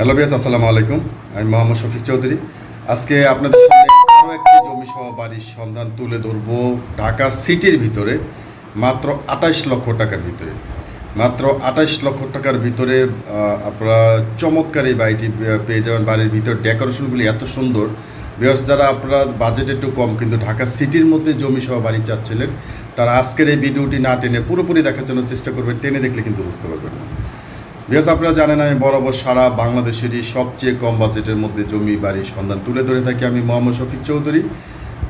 Hello বিয়াস আসসালামু আলাইকুম। আমি মোহাম্মদ শফিক চৌধুরী। আজকে আপনাদের সামনে আরও একটি জমি সহ বাড়ির সন্ধান তুলে ধরবো ঢাকা সিটির ভিতরে, মাত্র আঠাইশ লক্ষ টাকার ভিতরে। মাত্র আঠাইশ লক্ষ টাকার ভিতরে আপনারা চমৎকার এই বাড়িটি পেয়ে যাবেন। বাড়ির ভিতর ডেকোরেশনগুলি এত সুন্দর। বিয়াস যারা আপনারা বাজেট একটু কম, কিন্তু ঢাকা সিটির মধ্যে জমি সহ বাড়ি চাচ্ছিলেন, তারা আজকের এই ভিডিওটি না টেনে পুরোপুরি দেখার জন্য চেষ্টা করবেন। টেনে দেখলে কিন্তু বুঝতে পারবেন। না বিকজ আপনারা জানেন আমি বরাবর সারা বাংলাদেশেরই সবচেয়ে কম বাজেটের মধ্যে জমি বাড়ির সন্ধান তুলে ধরে থাকি আমি মোহাম্মদ শফিক চৌধুরী।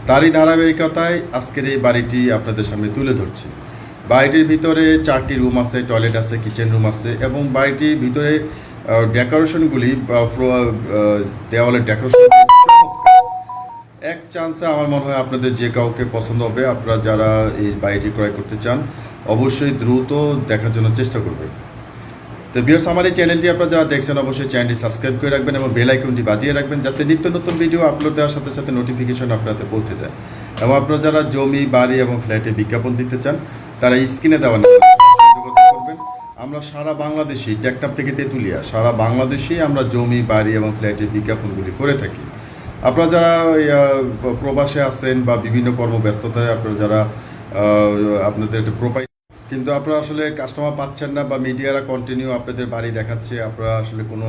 তারই ধারাবাহিকতায় আজকের এই বাড়িটি আপনাদের সামনে তুলে ধরছি। বাড়িটির ভিতরে চারটি রুম আছে, টয়লেট আছে, কিচেন রুম আছে এবং বাড়িটির ভিতরে ডেকোরেশনগুলি দেওয়ালের ডেকোরেশন। এক চান্সে আমার মনে হয় আপনাদের যে কাউকে পছন্দ হবে, আপনারা যারা এই বাড়িটি ক্রয় করতে চান, অবশ্যই দ্রুত দেখার জন্য চেষ্টা করবেন। তো বিয়ার্স আমার এই চ্যানেলটি আপনারা যারা দেখছেন, অবশ্যই চ্যানেলটি সাবস্ক্রাইব করে রাখবেন এবং বেল আইকনটি বাজিয়ে রাখবেন যাতে নিত্য নতুন ভিডিও আপলোড দেওয়ার সাথে সাথে নোটিফিকেশন আপনাদের পৌঁছে যায়। এবং আপনারা যারা জমি, বাড়ি এবং ফ্ল্যাটে বিজ্ঞাপন দিতে চান, তারা স্ক্রিনে দেওয়া করবেন। আমরা সারা বাংলাদেশেই টেকটাপ থেকে তেঁতুলিয়া, সারা বাংলাদেশেই আমরা জমি, বাড়ি এবং ফ্ল্যাটের বিজ্ঞাপনগুলি করে থাকি। আপনারা যারা প্রবাসে আছেন বা বিভিন্ন কর্মব্যস্ততায়, আপনারা যারা আপনাদের প্রোফাইল কিন্তু আপনারা আসলে কাস্টমার পাচ্ছেন না বা মিডিয়ারা কন্টিনিউ আপনাদের বাড়ি দেখাচ্ছে, আপনারা আসলে কোনো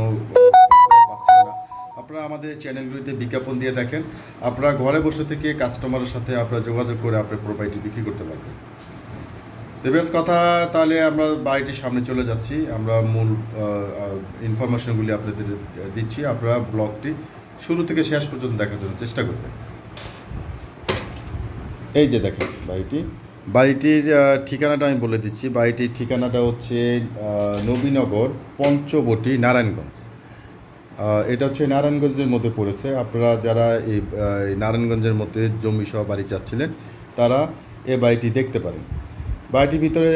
আপনারা আমাদের চ্যানেলগুলিতে বিজ্ঞাপন দিয়ে দেখেন, আপনারা ঘরে বসে থেকে কাস্টমারের সাথে আপনারা যোগাযোগ করে আপনার প্রোফাইলটি বিক্রি করতে পারবেন। তো বেশ কথা, তাহলে আমরা বাড়িটির সামনে চলে যাচ্ছি। আমরা মূল ইনফরমেশনগুলি আপনাদের দিচ্ছি। আপনারা ব্লগটি শুরু থেকে শেষ পর্যন্ত দেখার জন্য চেষ্টা করবেন। এই যে দেখেন বাড়িটি। বাড়িটির ঠিকানাটা আমি বলে দিচ্ছি। বাড়িটির ঠিকানাটা হচ্ছে নবীনগর, পঞ্চবটি, নারায়ণগঞ্জ। এটা হচ্ছে নারায়ণগঞ্জের মধ্যে পড়েছে। আপনারা যারা এই নারায়ণগঞ্জের মধ্যে জমি সহ বাড়ি চাচ্ছিলেন, তারা এ বাড়িটি দেখতে পারেন। বাড়িটির ভিতরে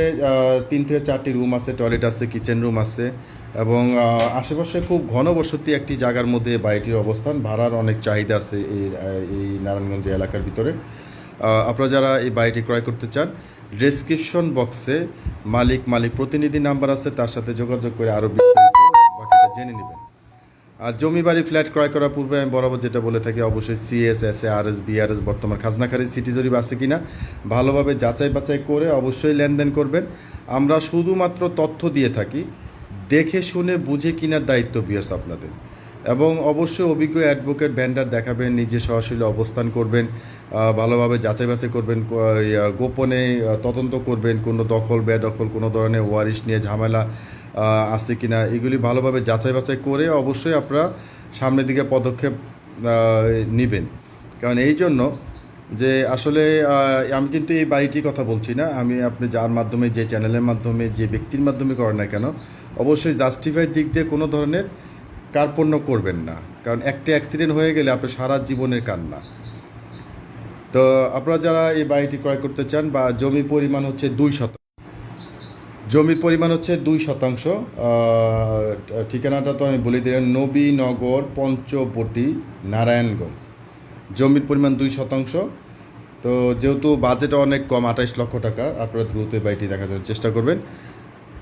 তিন থেকে চারটি রুম আছে, টয়লেট আছে, কিচেন রুম আছে এবং আশেপাশে খুব ঘনবসতি একটি জায়গার মধ্যে বাড়িটির অবস্থান। ভাড়ার অনেক চাহিদা আছে এই এই নারায়ণগঞ্জ এলাকার ভিতরে। আপনারা যারা এই বাড়িটি ক্রয় করতে চান ডেসক্রিপশন বক্সে মালিক মালিক প্রতিনিধি নাম্বার আছে, তার সাথে যোগাযোগ করে আরও বিস্তারিত বাকিটা জেনে নেবেন। আর জমি বাড়ি ফ্ল্যাট ক্রয় করার পূর্বে আমি বরাবর যেটা বলে থাকি, অবশ্যই CS S A R S BRS বর্তমান খাজনাখারি সিটি জরিপ আছে কিনা, ভালোভাবে যাচাই বাছাই করে অবশ্যই লেনদেন করবেন। আমরা শুধুমাত্র তথ্য দিয়ে থাকি, দেখে শুনে বুঝে কিনার দায়িত্ব বিয়ার্স আপনাদের। এবং অবশ্যই অভিজ্ঞ অ্যাডভোকেট ভ্যান্ডার দেখাবেন, নিজে সরাসরি অবস্থান করবেন ভালোভাবে যাচাই বাছাই করবেন গোপনে তদন্ত করবেন, কোনো দখল, বেদখল, কোনো ধরনের ওয়ারিশ নিয়ে ঝামেলা আছে কিনা, এগুলি ভালোভাবে যাচাই বাছাই করে অবশ্যই আপনারা সামনের দিকে পদক্ষেপ নেবেন। কারণ এই জন্য যে আসলে আমি কিন্তু এই বাড়িটির কথা বলছি না, আমি আপনি যার মাধ্যমে, যে চ্যানেলের মাধ্যমে, যে ব্যক্তির মাধ্যমে করেন না কেন, অবশ্যই জাস্টিফাইড দিক দিয়ে কোনো ধরনের কার্পণ্য করবেন না। কারণ একটা অ্যাক্সিডেন্ট হয়ে গেলে আপনার সারা জীবনের কান্না। তো আপনারা যারা এই বাড়িটি ক্রয় করতে চান বা জমি পরিমাণ হচ্ছে দুই শতাংশ জমির পরিমাণ হচ্ছে দুই শতাংশ ঠিকানাটা তো আমি বলে দিলাম, নবীনগর পঞ্চবটি, নারায়ণগঞ্জ। জমির পরিমাণ দুই শতাংশ। তো যেহেতু বাজেট অনেক কম, আঠাইশ লক্ষ টাকা, আপনারা দ্রুত বাড়িটি দেখার চেষ্টা করবেন।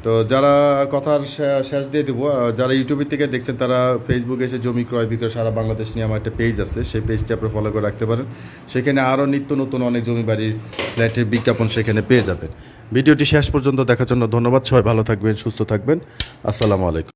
তো যারা কথার শেষ দিয়ে দেবো যারা ইউটিউবের থেকে দেখছেন, তারা ফেসবুকে এসে জমি ক্রয় বিক্রয় সারা বাংলাদেশ নিয়ে আমার একটা পেজ আছে, সেই পেজটি আপনি ফলো করে রাখতে পারেন। সেখানে আরও নিত্য নতুন অনেক জমি বাড়ির ফ্ল্যাটের বিজ্ঞাপন সেখানে পেয়ে যাবেন। ভিডিওটি শেষ পর্যন্ত দেখার জন্য ধন্যবাদ। সবাই ভালো থাকবেন, সুস্থ থাকবেন। আসসালামু আলাইকুম।